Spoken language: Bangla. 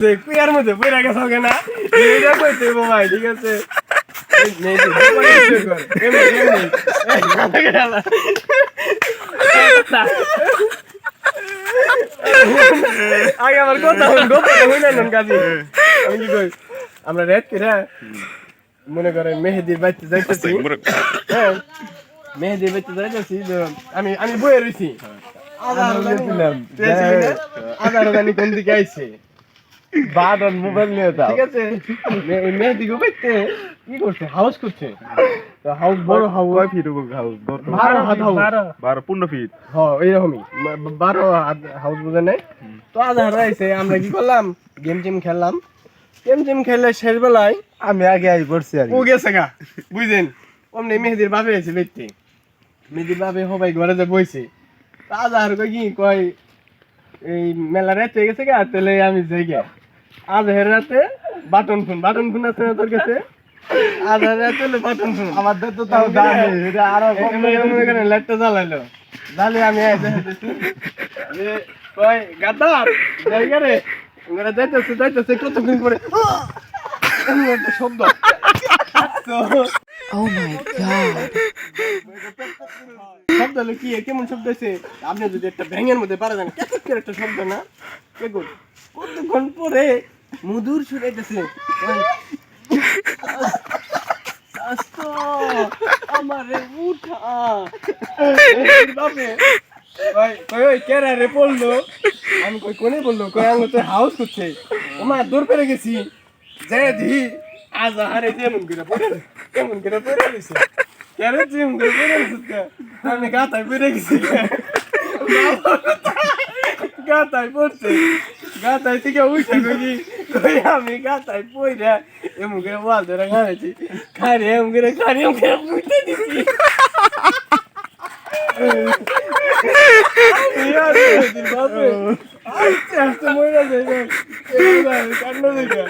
কুয়ার মধ্যে পড়ে গেছে এটা কইতে ভাই ঠিক আছে। আগে আমার কথা হল কথা হইল না কাজী আমি কি কই আমরা রেড কিরা মনে করেন মেহেদির বাড়িতে যাইতেছি হ্যাঁ মেহেদির বাড়িতে যাইতেছি আমি আমি বয়ে রইছি আধার আধার কোন দিকে আইছে বাদন মোবাইল নিয়ে যাও। ঠিক আছে। বাইতে কি করছে? হাউস করছে? তো হাউস বড় হাউস কয় ফিট হাউস হাত হাউস বারো পনেরো ফিট হ্যাঁ এইরকমই। বা- বারো হাত- হাউস বোঝে নাই? তো আধার আইছে আমরা কি করলাম? গেম টেম খেললাম। গেম টেম খেললে শেষ বেলায় আমি আগে আই করছি আর ও গেছে গা বুঝলেন অমনি মেহেদির বাপে আছে দেখতে। মেহেদির বাপে সবাই ঘরে যে বইছে। তা আধার কই কি কয় এই মেলা রাত হয়ে গেছে গা তাহলে আমি যাই গা আধার রাতে বাটন ফোন বাটন ফোন আছে না তোর কাছে? আধার রাতে হলে বাটন ফোন আমাদের তো তাও এটা আরও এখানে লাইটটা জ্বালাইলো। জ্বালে আমি কই গাদা জায়গা রে। ওরা যাইতেছে যাইতেছে কতক্ষণ পরে? একটা শব্দ। Oh my god. শব্দ হলো কি? কেমন শব্দ হয়েছে? আপনি যদি একটা ব্যাঙের মধ্যে পারা যান কেমন একটা শব্দ না? কেমন কতক্ষণ পরে মধুর শুনাইতেছে আমারে উঠা। বাপে ভাই ওই রে আমি কই, কোনে বলল? তো হাউস দূর গেছি। যে আজ পড়ে গেছে কেরে গেছে। আমি গাতায় পড়ে গেছি। পড়ছে গাতায় থেকে উঠে কই কই আমি গাতায় পড়ে এমন করে ওয়াল ধরে খাইছি খারে এমন করে খারে এমন করে উঠে দিছি? ইয়ার দিন বাপে আস্তে আস্তে মরে যায় কান্না দেখে